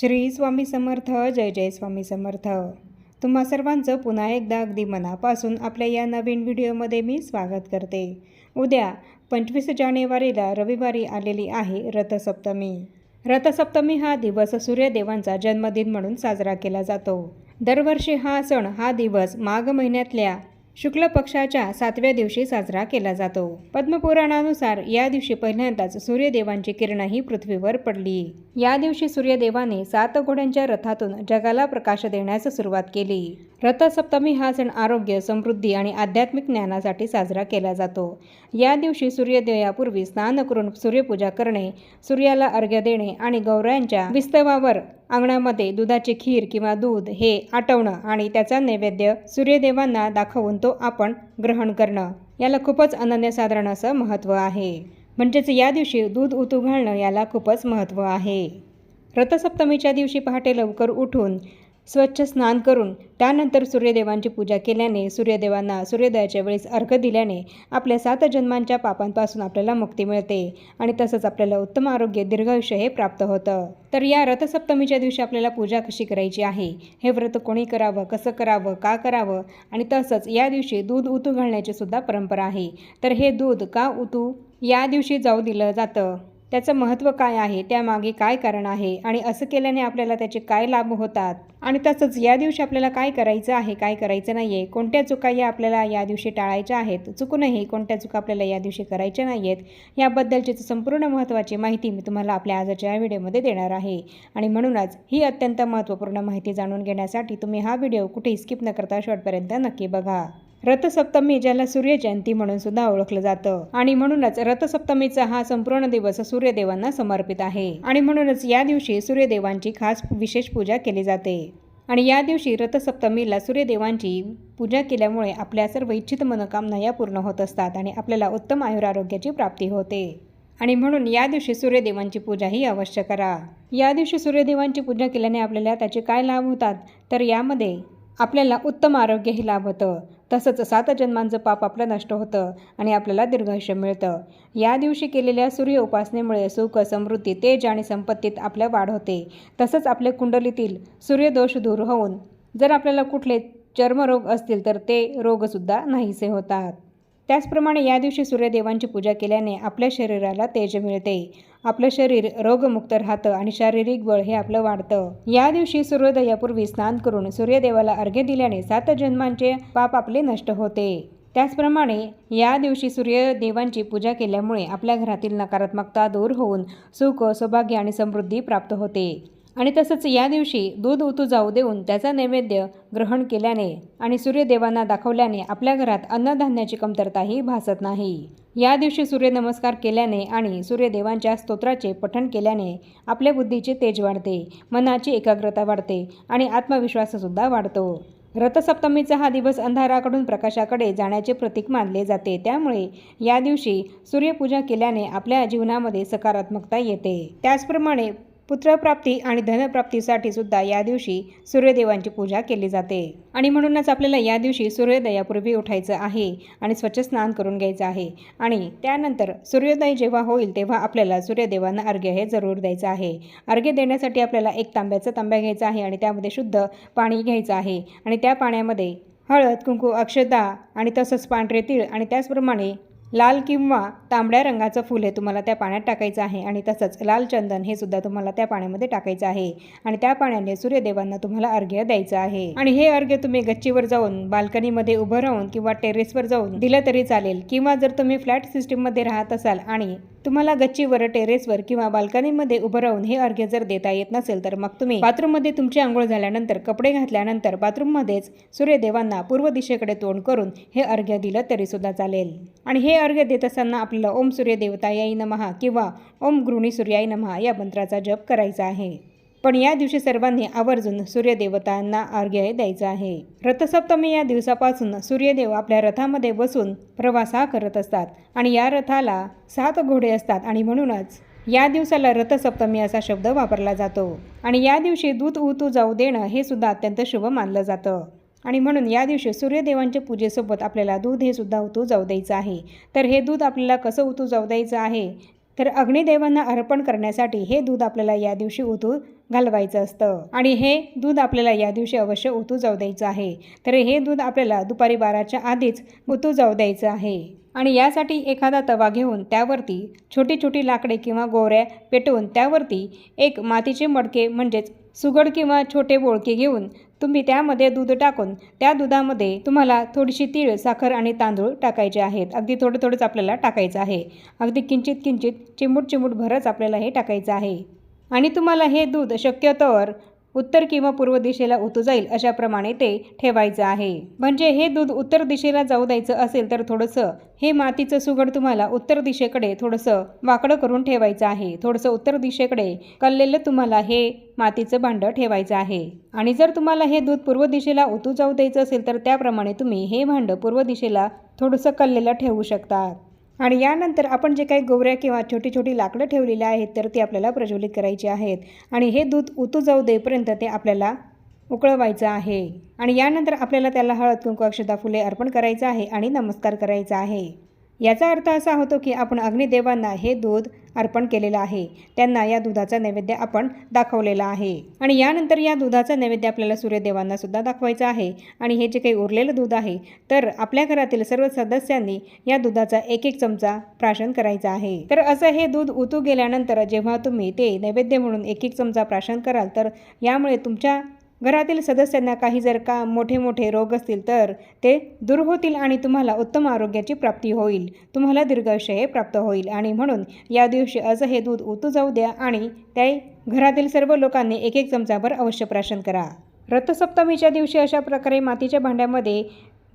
श्री स्वामी समर्थ जय जय स्वामी समर्थ. तुम्हा सर्वांचं पुन्हा एकदा अगदी मनापासून आपल्या या नवीन व्हिडिओमध्ये मी स्वागत करते. उद्या पंचवीस जानेवारीला रविवारी आलेली आहे रथसप्तमी. रथसप्तमी हा दिवस सूर्यदेवांचा जन्मदिन म्हणून साजरा केला जातो. दरवर्षी हा सण हा दिवस माघ महिन्यातल्या शुक्ल पक्षाच्या सातव्या दिवशी साजरा केला जातो. पद्मपुराणानुसार या दिवशी पहिल्यांदाच सूर्यदेवांची किरणही पृथ्वीवर पडली. या दिवशी सूर्यदेवाने सात घोड्यांच्या रथातून जगाला प्रकाश देण्यास सुरुवात केली. रथसप्तमी हा सण आरोग्य समृद्धी आणि आध्यात्मिक ज्ञानासाठी साजरा केला जातो. या दिवशी सूर्योदयापूर्वी स्नान करून सूर्यपूजा करणे सूर्याला अर्घ्य देणे आणि गौऱ्यांच्या विस्तवावर अंगणामध्ये दुधाची खीर किंवा दूध हे आटवणं आणि त्याचा नैवेद्य सूर्यदेवांना दाखवून तो आपण ग्रहण करणं. याला खूपच अनन्यसाधारण असं महत्त्व आहे. म्हणजेच या दिवशी दूध उतू घालणं याला खूपच महत्त्व आहे. रथसप्तमीच्या दिवशी पहाटे लवकर उठून स्वच्छ स्नान करून त्यानंतर सूर्यदेवांची पूजा केल्याने सूर्यदेवांना सूर्योदयाच्या वेळेस अर्घ दिल्याने आपल्या सात जन्मांच्या पापांपासून आपल्याला मुक्ती मिळते आणि तसंच आपल्याला उत्तम आरोग्य दीर्घायुष्य हे प्राप्त होतं. तर या रथसप्तमीच्या दिवशी आपल्याला पूजा कशी करायची आहे? हे व्रत कोणी करावं? कसं करावं? का करावं? आणि तसंच या दिवशी दूध उतू घालण्याची सुद्धा परंपरा आहे. तर हे दूध का उतू? या दिवशी जाऊ दिलं जातं. त्याचं महत्त्व काय आहे त्यामागे काय कारण आहे आणि असं केल्याने आपल्याला त्याचे काय लाभ होतात? आणि तसंच या दिवशी आपल्याला काय करायचं आहे काय करायचं नाही आहे कोणत्या चुका या आपल्याला या दिवशी टाळायच्या आहेत चुकूनही कोणत्या चुका आपल्याला या दिवशी करायच्या नाही आहेत याबद्दलची संपूर्ण महत्त्वाची माहिती मी तुम्हाला आपल्या आजच्या व्हिडिओमध्ये देणार आहे. आणि म्हणूनच ही अत्यंत महत्त्वपूर्ण माहिती जाणून घेण्यासाठी तुम्ही हा व्हिडिओ कुठेही स्किप न करता शेवटपर्यंत नक्की बघा. रथसप्तमी ज्याला सूर्यजयंती म्हणून सुद्धा ओळखलं जातं. आणि म्हणूनच रथसप्तमीचा हा संपूर्ण दिवस सूर्यदेवांना समर्पित आहे. आणि म्हणूनच या दिवशी सूर्यदेवांची खास विशेष पूजा केली जाते. आणि या दिवशी रथसप्तमीला सूर्यदेवांची पूजा केल्यामुळे आपल्या सर्व इच्छित मनोकामना या पूर्ण होत असतात आणि आपल्याला उत्तम आयुरारोग्याची प्राप्ती होते. आणि म्हणून या दिवशी सूर्यदेवांची पूजाही अवश्य करा. या दिवशी सूर्यदेवांची पूजा केल्याने आपल्याला त्याचे काय लाभ होतात? तर यामध्ये आपल्याला उत्तम आरोग्यही लाभ होतं. तसंच सात जन्मांचं पाप आपलं नष्ट होतं आणि आपल्याला दीर्घायुष्य मिळतं. या दिवशी केलेल्या सूर्य उपासनेमुळे सुख समृद्धी तेज आणि संपत्तीत आपल्या वाढ होते. तसंच आपल्या कुंडलीतील सूर्यदोष दूर होऊन जर आपल्याला कुठले चर्मरोग असतील तर ते रोगसुद्धा नाहीसे होतात. त्याचप्रमाणे या दिवशी सूर्यदेवांची पूजा केल्याने आपल्या शरीराला तेज मिळते. आपलं शरीर रोगमुक्त राहतं आणि शारीरिक बळ हे आपलं वाढतं. या दिवशी सूर्योदयापूर्वी स्नान करून सूर्यदेवाला अर्घ्य दिल्याने सात जन्मांचे पाप आपले नष्ट होते. त्याचप्रमाणे या दिवशी सूर्यदेवांची पूजा केल्यामुळे आपल्या घरातील नकारात्मकता दूर होऊन सुख सौभाग्य आणि समृद्धी प्राप्त होते. आणि तसंच या दिवशी दूध उतू जाऊ देऊन त्याचा नैवेद्य ग्रहण केल्याने आणि सूर्यदेवांना दाखवल्याने आपल्या घरात अन्नधान्याची कमतरताही भासत नाही. या दिवशी सूर्यनमस्कार केल्याने आणि सूर्यदेवांच्या स्तोत्राचे पठण केल्याने आपल्या बुद्धीचे तेज वाढते मनाची एकाग्रता वाढते आणि आत्मविश्वाससुद्धा वाढतो. रथसप्तमीचा हा दिवस अंधाराकडून प्रकाशाकडे जाण्याचे प्रतीक मानले जाते. त्यामुळे या दिवशी सूर्यपूजा केल्याने आपल्या जीवनामध्ये सकारात्मकता येते. त्याचप्रमाणे पुत्रप्राप्ती आणि धनप्राप्तीसाठी सुद्धा या दिवशी सूर्यदेवांची पूजा केली जाते. आणि म्हणूनच आपल्याला या दिवशी सूर्योदयापूर्वी उठायचं आहे आणि स्वच्छ स्नान करून घ्यायचं आहे. आणि त्यानंतर सूर्योदय जेव्हा होईल तेव्हा आपल्याला सूर्यदेवांना अर्घ्य हे जरूर द्यायचं आहे. अर्घ्य देण्यासाठी आपल्याला एक तांब्याचा तांब्या घ्यायचा आहे आणि त्यामध्ये शुद्ध पाणी घ्यायचं आहे. आणि त्या पाण्यामध्ये हळद कुंकू अक्षता आणि तसंच पांढरे तीळ आणि त्याचप्रमाणे लाल किंवा तांबड्या रंगाचं फूल हे तुम्हाला त्या पाण्यात टाकायचं आहे आणि तसंच लाल चंदन हे सुद्धा तुम्हाला त्या पाण्यामध्ये टाकायचं आहे. आणि त्या पाण्याने सूर्यदेवांना तुम्हाला अर्घ्य द्यायचं आहे. आणि हे अर्घ्य तुम्ही गच्चीवर जाऊन बाल्कनीमध्ये उभं राहून किंवा टेरेसवर जाऊन दिलं तरी चालेल. किंवा जर तुम्ही फ्लॅट सिस्टीममध्ये राहत असाल आणि तुम्हाला गच्चीवर टेरेसवर किंवा बाल्कनीमध्ये उभं राहून हे अर्घ्य जर देता येत नसेल तर मग तुम्ही बाथरूममध्ये तुमची आंघोळ झाल्यानंतर कपडे घातल्यानंतर बाथरूममध्येच सूर्यदेवांना पूर्व दिशेकडे तोंड करून हे अर्घ्य दिलं तरी सुद्धा चालेल. आणि हे अर्घ्य देत असताना आपल्याला ओम सूर्यदेवतायाई नमहा किंवा ओम गृणी सूर्याई नमहा या मंत्राचा जप करायचा आहे. पण या दिवशी सर्वांनी आवर्जून सूर्यदेवतांना अर्घ्य द्यायचं आहे. रथसप्तमी या दिवसापासून सूर्यदेव आपल्या रथामध्ये बसून प्रवास हा करत असतात आणि या रथाला सात घोडे असतात आणि म्हणूनच या दिवसाला रथसप्तमी असा शब्द वापरला जातो. आणि या दिवशी दूध उतू जाऊ देणं हे सुद्धा अत्यंत शुभ मानलं जातं. आणि म्हणून या दिवशी सूर्यदेवांच्या पूजेसोबत आपल्याला दूध हे सुद्धा उतू जाऊ द्यायचं आहे. तर हे दूध आपल्याला कसं उतू जाऊ द्यायचं आहे? तर अग्निदेवांना अर्पण करण्यासाठी हे दूध आपल्याला या दिवशी उतू घालवायचं असतं. आणि हे दूध आपल्याला या दिवशी अवश्य उतू जाऊ द्यायचं आहे. तर हे दूध आपल्याला दुपारी बाराच्या आधीच उतू जाऊ द्यायचं आहे. आणि यासाठी एखादा तवा घेऊन त्यावरती छोटी छोटी लाकडे किंवा गोऱ्या पेटवून त्यावरती एक मातीचे मडके म्हणजेच सुगड किंवा छोटे बोळके घेऊन तुम्ही त्यामध्ये दूध टाकून त्या दुधामध्ये तुम्हाला थोडीशी तीळ साखर आणि तांदूळ टाकायचे आहेत. अगदी थोडं थोडंच आपल्याला टाकायचं आहे. अगदी किंचित किंचित चिमूट चिमूट भरच आपल्याला हे टाकायचं आहे. आणि तुम्हाला हे दूध शक्यतोवर उत्तर किंवा पूर्व दिशेला उतू जाईल अशाप्रमाणे ते ठेवायचं आहे. म्हणजे हे दूध उत्तर दिशेला जाऊ द्यायचं असेल तर थोडंसं हे मातीचं सुगड तुम्हाला उत्तर दिशेकडे थोडंसं वाकडं करून ठेवायचं आहे. थोडंसं उत्तर दिशेकडे कललेलं तुम्हाला हे मातीचं भांडं ठेवायचं आहे. आणि जर तुम्हाला हे दूध पूर्व दिशेला उतू जाऊ द्यायचं असेल तर त्याप्रमाणे तुम्ही हे भांडं पूर्व दिशेला थोडंसं कललेलं ठेवू शकतात आणि यानंतर आपण जे काही गोवऱ्या किंवा छोटी छोटी लाकडं ठेवलेली आहेत तर ती आपल्याला प्रज्वलित करायची आहेत. आणि हे दूध उतू जाऊ देईपर्यंत ते आपल्याला उकळवायचं आहे. आणि यानंतर आपल्याला त्याला हळद कुंकू अक्षता फुले अर्पण करायचं आहे आणि नमस्कार करायचा आहे. याचा अर्थ असा होतो की आपण अग्निदेवांना हे दूध अर्पण केलेलं आहे. त्यांना या दुधाचा नैवेद्य आपण दाखवलेला आहे. आणि यानंतर या दुधाचा नैवेद्य आपल्याला सूर्यदेवांना सुद्धा दाखवायचा आहे. आणि हे जे काही उरलेलं दूध आहे तर आपल्या घरातील सर्व सदस्यांनी या दुधाचा एक एक चमचा प्राशन करायचा आहे. तर असं हे दूध उतू गेल्यानंतर जेव्हा तुम्ही ते नैवेद्य म्हणून एक एक चमचा प्राशन कराल तर यामुळे तुमच्या घरातील सदस्यांना काही जर का मोठे मोठे रोग असतील तर ते दूर होतील आणि तुम्हाला उत्तम आरोग्याची प्राप्ती होईल. तुम्हाला दीर्घायुष्य हे प्राप्त होईल. आणि म्हणून या दिवशी आज हे दूध उतू जाऊ द्या आणि त्या घरातील सर्व लोकांनी एक एक चमचाभर अवश्य प्राशन करा. रथसप्तमीच्या दिवशी अशा प्रकारे मातीच्या भांड्यामध्ये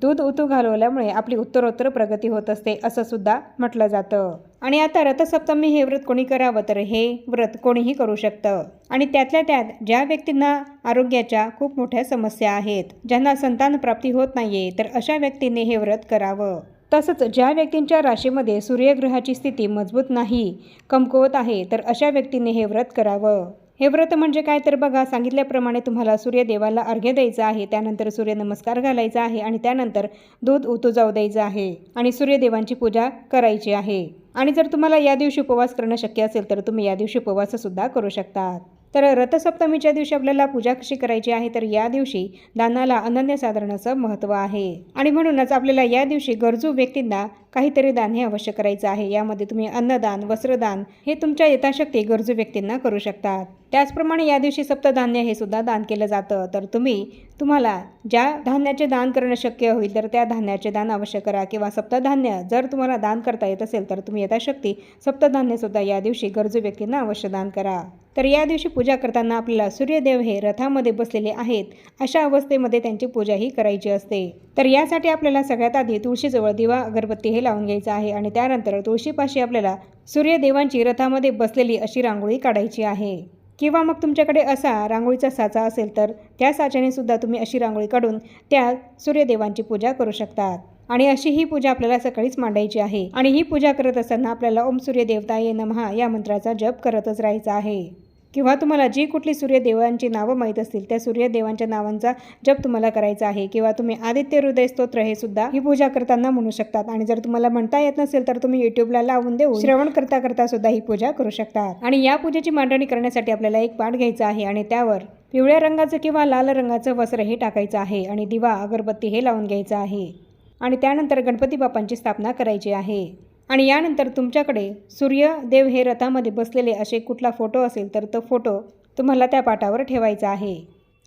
दूध उतू घालवल्यामुळे आपली उत्तरोत्तर प्रगती होत असते असं सुद्धा म्हटलं जातं. आणि आता रथसप्तमी हे व्रत कोणी करावं तर हे व्रत कोणीही करू शकतं. आणि त्यातल्या त्यात ज्या व्यक्तींना आरोग्याच्या खूप मोठ्या समस्या आहेत ज्यांना संतान प्राप्ती होत नाहीये तर अशा व्यक्तींनी हे व्रत करावं. तसंच ज्या व्यक्तींच्या राशीमध्ये सूर्यग्रहाची स्थिती मजबूत नाही कमकुवत आहे तर अशा व्यक्तींनी हे व्रत करावं. हे व्रत म्हणजे काय तर बघा सांगितल्याप्रमाणे तुम्हाला सूर्यदेवाला अर्घ्य द्यायचं आहे त्यानंतर सूर्यनमस्कार घालायचा आहे आणि त्यानंतर दूध उतू जाऊ द्यायचं आहे आणि सूर्यदेवांची पूजा करायची आहे. आणि जर तुम्हाला या दिवशी उपवास करणं शक्य असेल तर तुम्ही या दिवशी उपवाससुद्धा करू शकतात. तर रथसप्तमीच्या दिवशी आपल्याला पूजा कशी करायची आहे? तर या दिवशी दानाला अनन्यसाधारणाचं महत्त्व आहे. आणि म्हणूनच आपल्याला या दिवशी गरजू व्यक्तींना काहीतरी दान हे अवश्य करायचं आहे. यामध्ये तुम्ही अन्नदान वस्त्रदान हे तुमच्या यथाशक्ती गरजू व्यक्तींना करू शकतात. त्याचप्रमाणे या दिवशी सप्तधान्य हे सुद्धा दान केलं जातं. तर तुम्ही तुम्हाला ज्या धान्याचे दान करणं शक्य होईल तर त्या धान्याचे दान अवश्य करा. किंवा सप्तधान्य जर तुम्हाला दान करता येत असेल तर तुम्ही यथाशक्ती सप्तधान्यसुद्धा या दिवशी गरजू व्यक्तींना अवश्य दान करा. तर या दिवशी पूजा करताना आपल्याला सूर्यदेव हे रथामध्ये बसलेले आहेत. अशा अवस्थेमध्ये त्यांची पूजाही करायची असते. तर यासाठी आपल्याला सगळ्यात आधी तुळशीजवळ दिवा अगरबत्ती हे लावून घ्यायचं आहे आणि त्यानंतर तुळशीपाशी आपल्याला सूर्यदेवांची रथामध्ये बसलेली अशी रांगोळी काढायची आहे. किंवा मग तुमच्याकडे असा रांगोळीचा साचा असेल तर त्या साच्याने सुद्धा तुम्ही अशी रांगोळी काढून त्या सूर्यदेवांची पूजा करू शकतात. आणि अशी ही पूजा आपल्याला सकाळीच मांडायची आहे. आणि ही पूजा करत असताना आपल्याला ओम सूर्य देवताये नमहा या मंत्राचा जप करतच राहायचा आहे. किंवा तुम्हाला जी कुठली सूर्यदेवांची नावं माहीत असतील त्या सूर्यदेवांच्या नावांचा जप तुम्हाला करायचा आहे. किंवा तुम्ही आदित्य हृदय स्तोत्र हे सुद्धा ही पूजा करताना म्हणू शकतात. आणि जर तुम्हाला म्हणता येत नसेल तर तुम्ही युट्यूबला लावून देऊ श्रवण करता करता सुद्धा ही पूजा करू शकतात. आणि या पूजेची मांडणी करण्यासाठी आपल्याला एक पाठ घ्यायचा आहे आणि त्यावर पिवळ्या रंगाचं किंवा लाल रंगाचं वस्त्र हे टाकायचं आहे. आणि दिवा अगरबत्ती हे लावून घ्यायचं आहे. आणि त्यानंतर गणपती बाप्पांची स्थापना करायची आहे. आणि यानंतर तुमच्याकडे सूर्यदेव हे रथामध्ये बसलेले असे कुठला फोटो असेल तर तो फोटो तुम्हाला त्या पाटावर ठेवायचा आहे.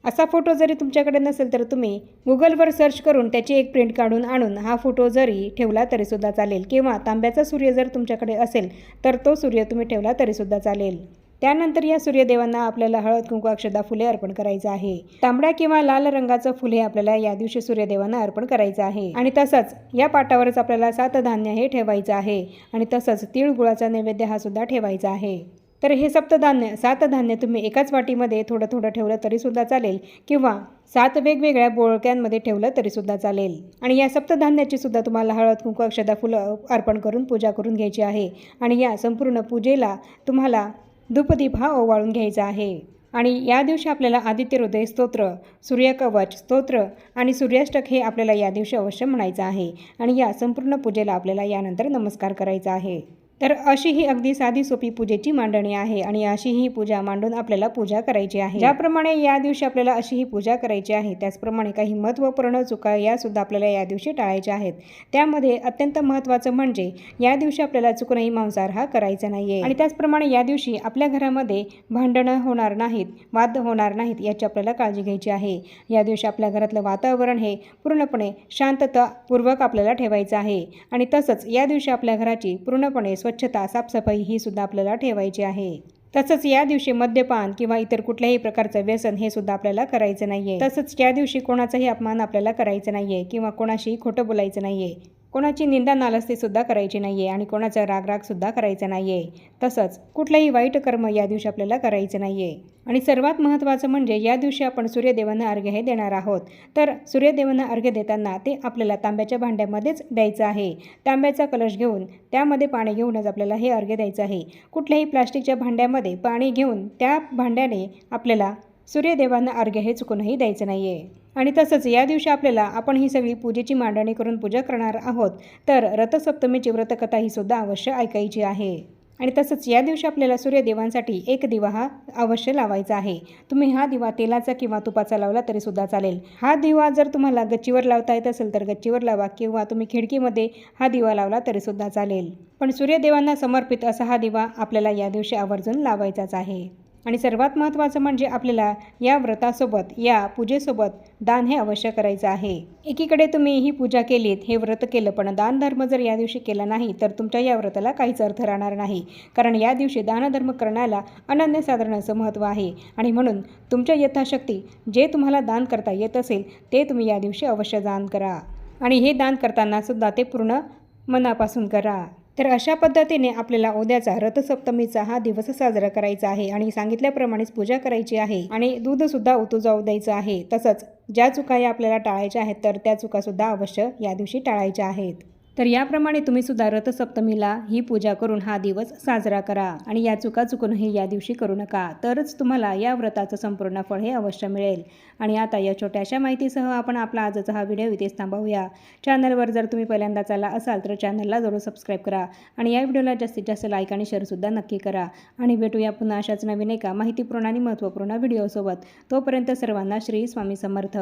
असा फोटो जरी तुमच्याकडे नसेल तर तुम्ही गुगलवर सर्च करून त्याची एक प्रिंट काढून आणून हा फोटो जरी ठेवला तरीसुद्धा चालेल. किंवा तांब्याचा सूर्य जर तुमच्याकडे असेल तर तो सूर्य तुम्ही ठेवला तरीसुद्धा चालेल. त्यानंतर या सूर्यदेवांना आपल्याला हळद कुंकू अक्षदा फुले अर्पण करायचं आहे. तांबड्या किंवा लाल रंगाचं फुले आपल्याला या दिवशी सूर्यदेवांना अर्पण करायचं आहे. आणि तसंच या पाटावरच आपल्याला सात धान्य हे ठेवायचं आहे. आणि तसंच तिळगुळाचा नैवेद्य हा सुद्धा ठेवायचा आहे. तर हे सप्तधान्य सात धान्य तुम्ही एकाच वाटीमध्ये थोडं थोडं ठेवलं तरीसुद्धा चालेल. किंवा सात वेगवेगळ्या बोळक्यांमध्ये ठेवलं तरीसुद्धा चालेल. आणि या सप्तधान्याची सुद्धा तुम्हाला हळद कुंकू अक्षदा फुलं अर्पण करून पूजा करून घ्यायची आहे. आणि या संपूर्ण पूजेला तुम्हाला धूपदीप हा ओवाळून घ्यायचा आहे. आणि या दिवशी आपल्याला आदित्य हृदय स्तोत्र सूर्यकवच स्तोत्र आणि सूर्याष्टक हे आपल्याला या दिवशी अवश्य म्हणायचं आहे. आणि या संपूर्ण पूजेला आपल्याला यानंतर नमस्कार करायचा आहे. तर अशी ही अगदी साधी सोपी पूजेची मांडणी आहे आणि अशी ही पूजा मांडून आपल्याला पूजा करायची आहे. ज्याप्रमाणे या दिवशी आपल्याला अशी ही पूजा करायची आहे त्याचप्रमाणे काही महत्त्वपूर्ण चुका या सुद्धा आपल्याला या दिवशी टाळायच्या आहेत. त्यामध्ये अत्यंत महत्त्वाचं म्हणजे या दिवशी आपल्याला चुकूनही मांसाहार हा करायचा नाहीये. आणि त्याचप्रमाणे या दिवशी आपल्या घरामध्ये भांडणं होणार नाहीत वाद होणार नाहीत याची आपल्याला काळजी घ्यायची आहे. या दिवशी आपल्या घरातलं वातावरण हे पूर्णपणे शांततापूर्वक आपल्याला ठेवायचं आहे. आणि तसंच या दिवशी आपल्या घराची पूर्णपणे स्वच्छ स्वच्छता साफसफाई ही सुद्धा आपल्याला ठेवायची आहे. तसंच या दिवशी मद्यपान किंवा इतर कुठल्याही प्रकारचं व्यसन हे सुद्धा आपल्याला करायचं नाहीये. तसंच या दिवशी कोणाचाही अपमान आपल्याला करायचं नाहीये किंवा कोणाशी खोटं बोलायचं नाहीये कोणाची निंदा नालस्तीसुद्धा सुद्धा करायची आहे आणि कोणाचा रागरागसुद्धा करायचा नाही आहे तसंच कुठलंही वाईट कर्म या दिवशी आपल्याला करायचं नाही आहे आणि सर्वात महत्त्वाचं म्हणजे या दिवशी आपण सूर्यदेवांना अर्घ्य हे देणार आहोत. तर सूर्यदेवांना अर्घ्य देताना ते आपल्याला तांब्याच्या भांड्यामध्येच द्यायचं आहे. तांब्याचा कलश घेऊन त्यामध्ये पाणी घेऊनच आपल्याला हे अर्घ्य द्यायचं आहे. कुठल्याही प्लास्टिकच्या भांड्यामध्ये पाणी घेऊन त्या भांड्याने आपल्याला सूर्यदेवांना अर्घ्य हे चुकूनही द्यायचं नाही आहे आणि तसंच या दिवशी आपल्याला आपण ही सगळी पूजेची मांडणी करून पूजा करणार आहोत तर रथसप्तमीची व्रतकथा ही सुद्धा अवश्य ऐकायची आहे. आणि तसंच या दिवशी आपल्याला सूर्यदेवांसाठी एक दिवा हा अवश्य लावायचा आहे. तुम्ही हा दिवा तेलाचा किंवा तुपाचा लावला तरी सुद्धा चालेल. हा दिवा जर तुम्हाला गच्चीवर लावता येत असेल तर गच्चीवर लावा किंवा तुम्ही खिडकीमध्ये हा दिवा लावला तरी सुद्धा चालेल. पण सूर्यदेवांना समर्पित असा हा दिवा आपल्याला या दिवशी आवर्जून लावायचाच आहे. आणि सर्वात महत्त्वाचं म्हणजे आपल्याला या व्रतासोबत या पूजेसोबत दान हे अवश्य करायचं आहे. एकीकडे तुम्ही ही पूजा केलीत हे व्रत केलं पण दानधर्म जर या दिवशी केला नाही तर तुमच्या या व्रताला काहीच अर्थ राहणार नाही. कारण या दिवशी दानधर्म करण्याला अनन्यसाधारण असं महत्त्व आहे. आणि म्हणून तुमच्या यथाशक्ती जे तुम्हाला दान करता येत असेल ते तुम्ही या दिवशी अवश्य दान करा. आणि हे दान करताना सुद्धा ते पूर्ण मनापासून करा. तर अशा पद्धतीने आपल्याला उद्याचा रथसप्तमीचा हा दिवस साजरा करायचा आहे आणि सांगितल्याप्रमाणेच पूजा करायची आहे आणि दूधसुद्धा उतू जाऊ द्यायचं आहे. तसंच ज्या चुका या आपल्याला टाळायच्या आहेत तर त्या चुकासुद्धा अवश्य या दिवशी टाळायच्या आहेत. तर याप्रमाणे तुम्ही सुद्धा रथसप्तमीला ही पूजा करून हा दिवस साजरा करा आणि या चुका चुकूनही या दिवशी करू नका. तरच तुम्हाला या व्रताचं संपूर्ण फळ हे अवश्य मिळेल. आणि आता या छोट्याशा माहितीसह आपण आपला आजचा हा व्हिडिओ इथेच थांबवूया. चॅनलवर जर तुम्ही पहिल्यांदाच आला असाल तर चॅनलला जरूर सबस्क्राईब करा आणि या व्हिडिओला जास्तीत जास्त लाईक आणि शेअरसुद्धा नक्की करा. आणि भेटूया पुन्हा अशाच नवीन एका माहितीपूर्ण आणि महत्त्वपूर्ण व्हिडिओसोबत. तोपर्यंत सर्वांना श्री स्वामी समर्थ.